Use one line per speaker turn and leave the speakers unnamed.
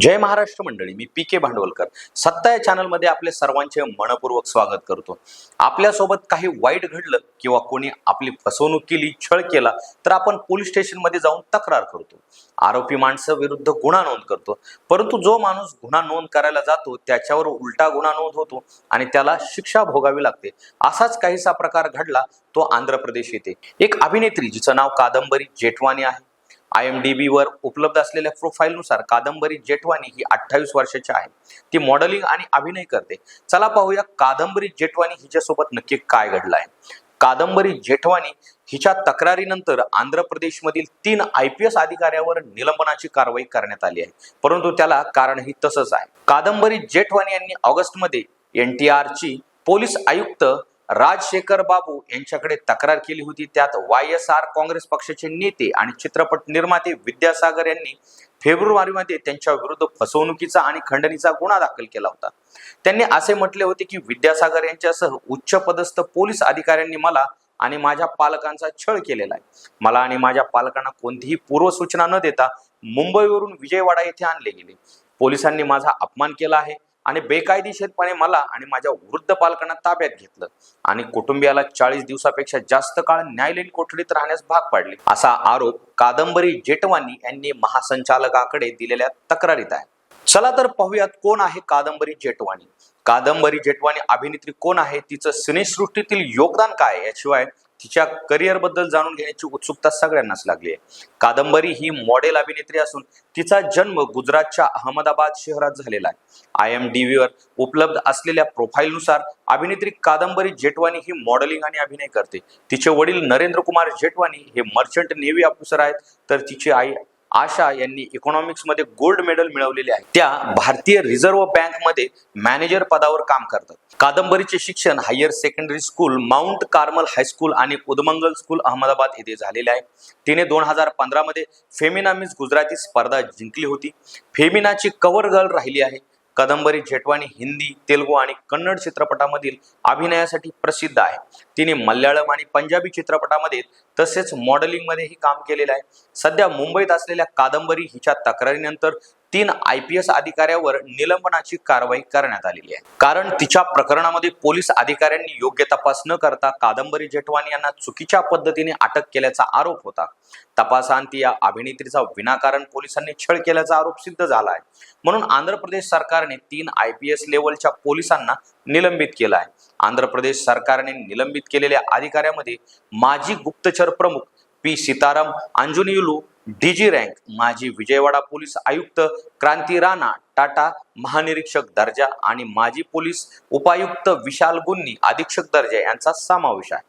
जय महाराष्ट्र मंडळी मी पी के भांडवलकर. सत्ता या चॅनलमध्ये आपले सर्वांचे मनपूर्वक स्वागत करतो. आपल्यासोबत काही वाईट घडलं किंवा कोणी आपली फसवणूक केली छळ केला तर आपण पोलीस स्टेशनमध्ये जाऊन तक्रार करतो. आरोपी माणसं विरुद्ध गुन्हा नोंद करतो. परंतु जो माणूस गुन्हा नोंद करायला जातो त्याच्यावर उलटा गुन्हा नोंद होतो आणि त्याला शिक्षा भोगावी लागते. असाच काहीसा प्रकार घडला तो आंध्र प्रदेश येथे. एक अभिनेत्री जिचं नाव कादंबरी जेठवानी आहे आय एम डी वर उपलब्ध असलेल्या प्रोफाईलनुसार कादंबरी जेठवानी ही अठ्ठावीस वर्षाची आहे. ती मॉडेलिंग आणि अभिनय करते. चला पाहूया कादंबरी जेठवानी हिच्यासोबत नक्की काय घडलं आहे. कादंबरी जेठवानी हिच्या तक्रारीनंतर आंध्र प्रदेशमधील तीन आय पी एस अधिकाऱ्यावर निलंबनाची कारवाई करण्यात आली आहे. परंतु त्याला कारणही तसंच आहे. कादंबरी जेठवानी यांनी ऑगस्टमध्ये एन टी आरची पोलीस आयुक्त राजशेखर बाबू यांच्याकडे तक्रार केली होती. त्यात वाय एस आर काँग्रेस पक्षाचे नेते आणि चित्रपट निर्माते विद्यासागर यांनी फेब्रुवारीमध्ये त्यांच्या विरुद्ध फसवणुकीचा आणि खंडणीचा गुन्हा दाखल केला होता. त्यांनी असे म्हटले होते की विद्यासागर यांच्यासह उच्च पदस्थ पोलीस अधिकाऱ्यांनी मला आणि माझ्या पालकांचा छळ केलेला आहे. मला आणि माझ्या पालकांना कोणतीही पूर्वसूचना न देता मुंबईवरून विजयवाडा येथे आणले गेले. पोलिसांनी माझा अपमान केला आहे. आणि बेकायदेशीरपणे मला आणि माझ्या वृद्ध पालकांना ताब्यात घेतलं. आणि कुटुंबियाला चाळीस दिवसापेक्षा जास्त काळ न्यायालयीन कोठडीत राहण्यास भाग पाडले. असा आरोप कादंबरी जेटवानी यांनी महासंचालकाकडे दिलेल्या तक्रारीत आहे. चला तर पाहूयात कोण आहे कादंबरी जेटवानी. कादंबरी जेटवानी अभिनेत्री कोण आहे? तिचं सिनेसृष्टीतील योगदान काय याशिवाय तिच्या करिअरबद्दल जाणून घेण्याची उत्सुकता सगळ्यांनाच लागली आहे. कादंबरी ही मॉडेल अभिनेत्री असून तिचा जन्म गुजरातच्या अहमदाबाद शहरात झालेला आहे. आय एम डी व्हीवर उपलब्ध असलेल्या प्रोफाईलनुसार अभिनेत्री कादंबरी जेटवानी ही मॉडेलिंग आणि अभिनय करते. तिचे वडील नरेंद्र कुमार जेटवानी हे मर्चंट नेव्ही ऑफिसर आहेत. तर तिची आई आशा यांनी इकॉनॉमिक्समध्ये गोल्ड मेडल मिळवलेले आहे. त्या भारतीय रिझर्व्ह बँकमध्ये मॅनेजर पदावर काम करतात. कादंबरीचे शिक्षण higher secondary school Mount Carmel high school आणि उदमंगल स्कूल अहमदाबाद येथे झालेले आहे. तिने दोन हजार पंधरामध्ये फेमिना मिस गुजराती स्पर्धा जिंकली होती. फेमिनाची कव्हर गर्ल राहिली आहे. कादंबरी झेटवाणी हिंदी तेलुगू आणि कन्नड चित्रपटामधील अभिनयासाठी प्रसिद्ध आहे. तिने मल्याळम आणि पंजाबी चित्रपटामध्ये तसेच मॉडेलिंगमध्येही काम केलेलं आहे. सध्या मुंबईत असलेल्या कादंबरी हिच्या तक्रारीनंतर तीन आय पी एस अधिकाऱ्यावर निलंबनाची कारवाई करण्यात आलेली आहे. कारण तिच्या प्रकरणामध्ये पोलीस अधिकाऱ्यांनी योग्य तपास न करता कादंबरी जेठवानी यांना चुकीच्या पद्धतीने अटक केल्याचा आरोप होता. तपासांती या अभिनेत्रीचा विनाकारण पोलिसांनी छळ केल्याचा आरोप सिद्ध झाला आहे. म्हणून आंध्र प्रदेश सरकारने तीन आय पी एस लेवलच्या पोलिसांना निलंबित केलं आहे. आंध्र प्रदेश सरकारने निलंबित केलेल्या अधिकाऱ्यामध्ये माजी गुप्तचर प्रमुख P Sitaram Anjaneyulu DG rank माजी विजयवाडा पोलीस आयुक्त क्रांती राणा टाटा महानिरीक्षक दर्जा आणि माजी पोलीस उपायुक्त विशाल गुन्नी अधीक्षक दर्जा यांचा समावेश आहे.